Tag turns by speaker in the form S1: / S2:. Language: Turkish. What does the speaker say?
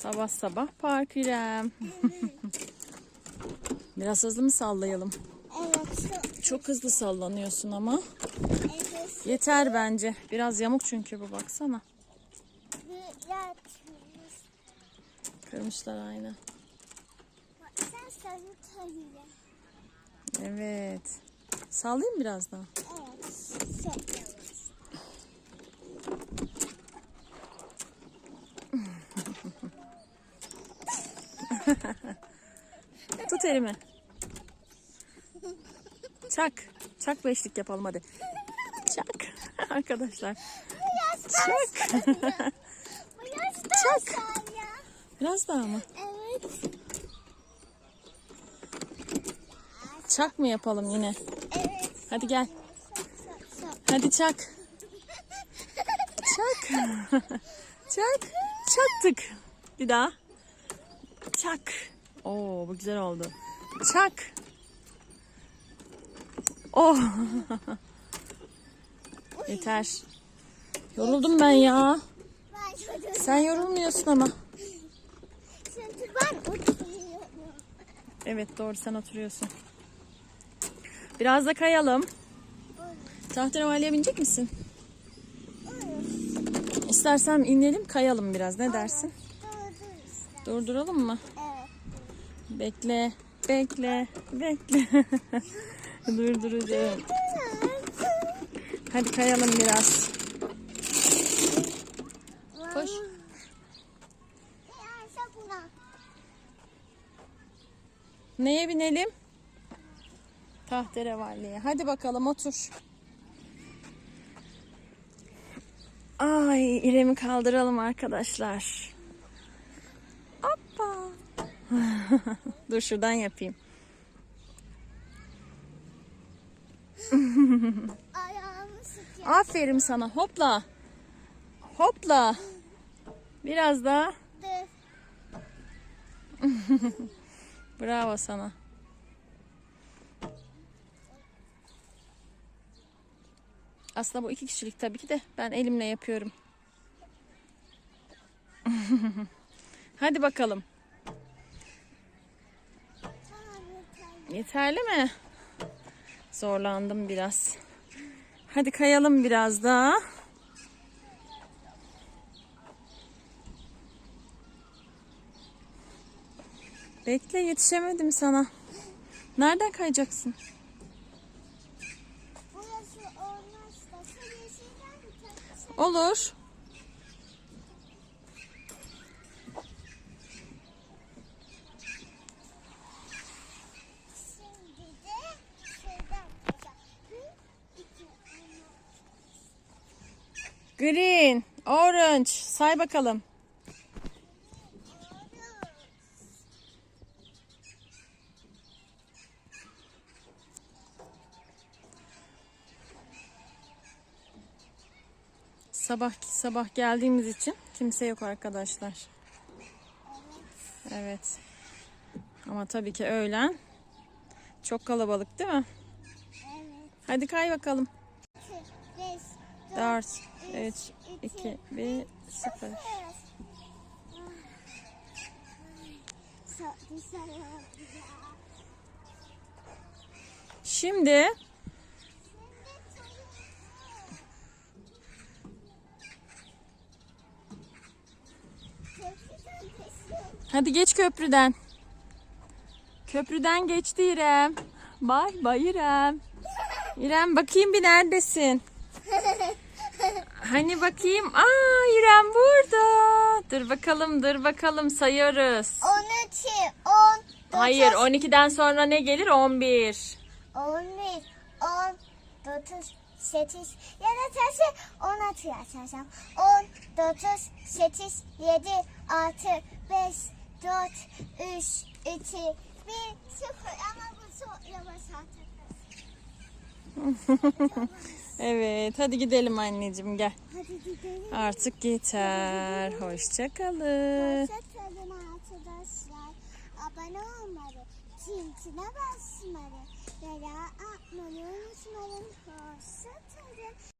S1: Sabah sabah park İrem. Biraz hızlı mı sallayalım?
S2: Evet.
S1: Çok hızlı sallanıyorsun ama.
S2: evet.
S1: Yeter bence. Biraz yamuk çünkü bu baksana. Kırmışlar aynı. Evet. Sallayayım biraz daha.
S2: Evet. Çok yavaş.
S1: Tut elimi. Çak. Çak beşlik yapalım hadi. Çak. Arkadaşlar. Çak. Çak. Biraz daha mı?
S2: Evet.
S1: Çak mı yapalım yine?
S2: Evet.
S1: Hadi gel. Hadi çak. Çak. Çak. Çaktık. Bir daha. Çak. Oo bu güzel oldu. Çak. Oh. Yeter. Yoruldum ben ya. Sen yorulmuyorsun ama. Evet doğru sen oturuyorsun. Biraz da kayalım. Tahterevalliye binecek misin? İstersen inelim kayalım biraz ne dersin? Durduralım mı?
S2: Evet.
S1: Bekle, bekle, bekle. Durduracağım. Hadi kayalım biraz. Koş. Neye binelim? Tahterevalliye. Hadi bakalım otur. Ay İrem'i kaldıralım arkadaşlar. Dur şuradan yapayım. Aferin sana. Hopla. Hopla. Biraz daha. Bravo sana. Aslında bu iki kişilik tabii ki de ben elimle yapıyorum. Hadi bakalım.
S2: Tamam yeter.
S1: Yeterli mi? Zorlandım biraz. Hadi kayalım biraz daha. Bekle yetişemedim sana. Nereden kayacaksın? Olur.
S2: Şimdi de şuradan yapacağım. Bir, iki, üç,
S1: Green, orange. Say bakalım. Sabah sabah geldiğimiz için kimse yok arkadaşlar. Evet. Ama tabii ki öğlen çok kalabalık değil mi?
S2: Evet.
S1: Hadi kay bakalım.
S2: İki, beş,
S1: 4,
S2: üç,
S1: 3, 2, 1, 0.
S2: Çok güzel oldu ya.
S1: Şimdi Hadi geç köprüden. Köprüden geçti İrem. Bay bay İrem. İrem bakayım bir neredesin? Hani bakayım. Aa İrem burada. Dur bakalım dur bakalım sayıyoruz.
S2: 12, 10,
S1: Hayır 12'den sonra ne gelir? 11.
S2: 11, 10, 9, 8, ya da tersi 16 yaşayacağım. 10, 9, 8, 7, 6, 5, 4, 3, 2, 1, 0 ama bu çok yavaş artık.
S1: Evet hadi gidelim anneciğim gel.
S2: Hadi gidelim.
S1: Artık yeter. Hoşçakalın.
S2: Hoşçakalın arkadaşlar. Abone olmayı, zincire basmayı, ve atmayı unutmayın. Hoşçakalın.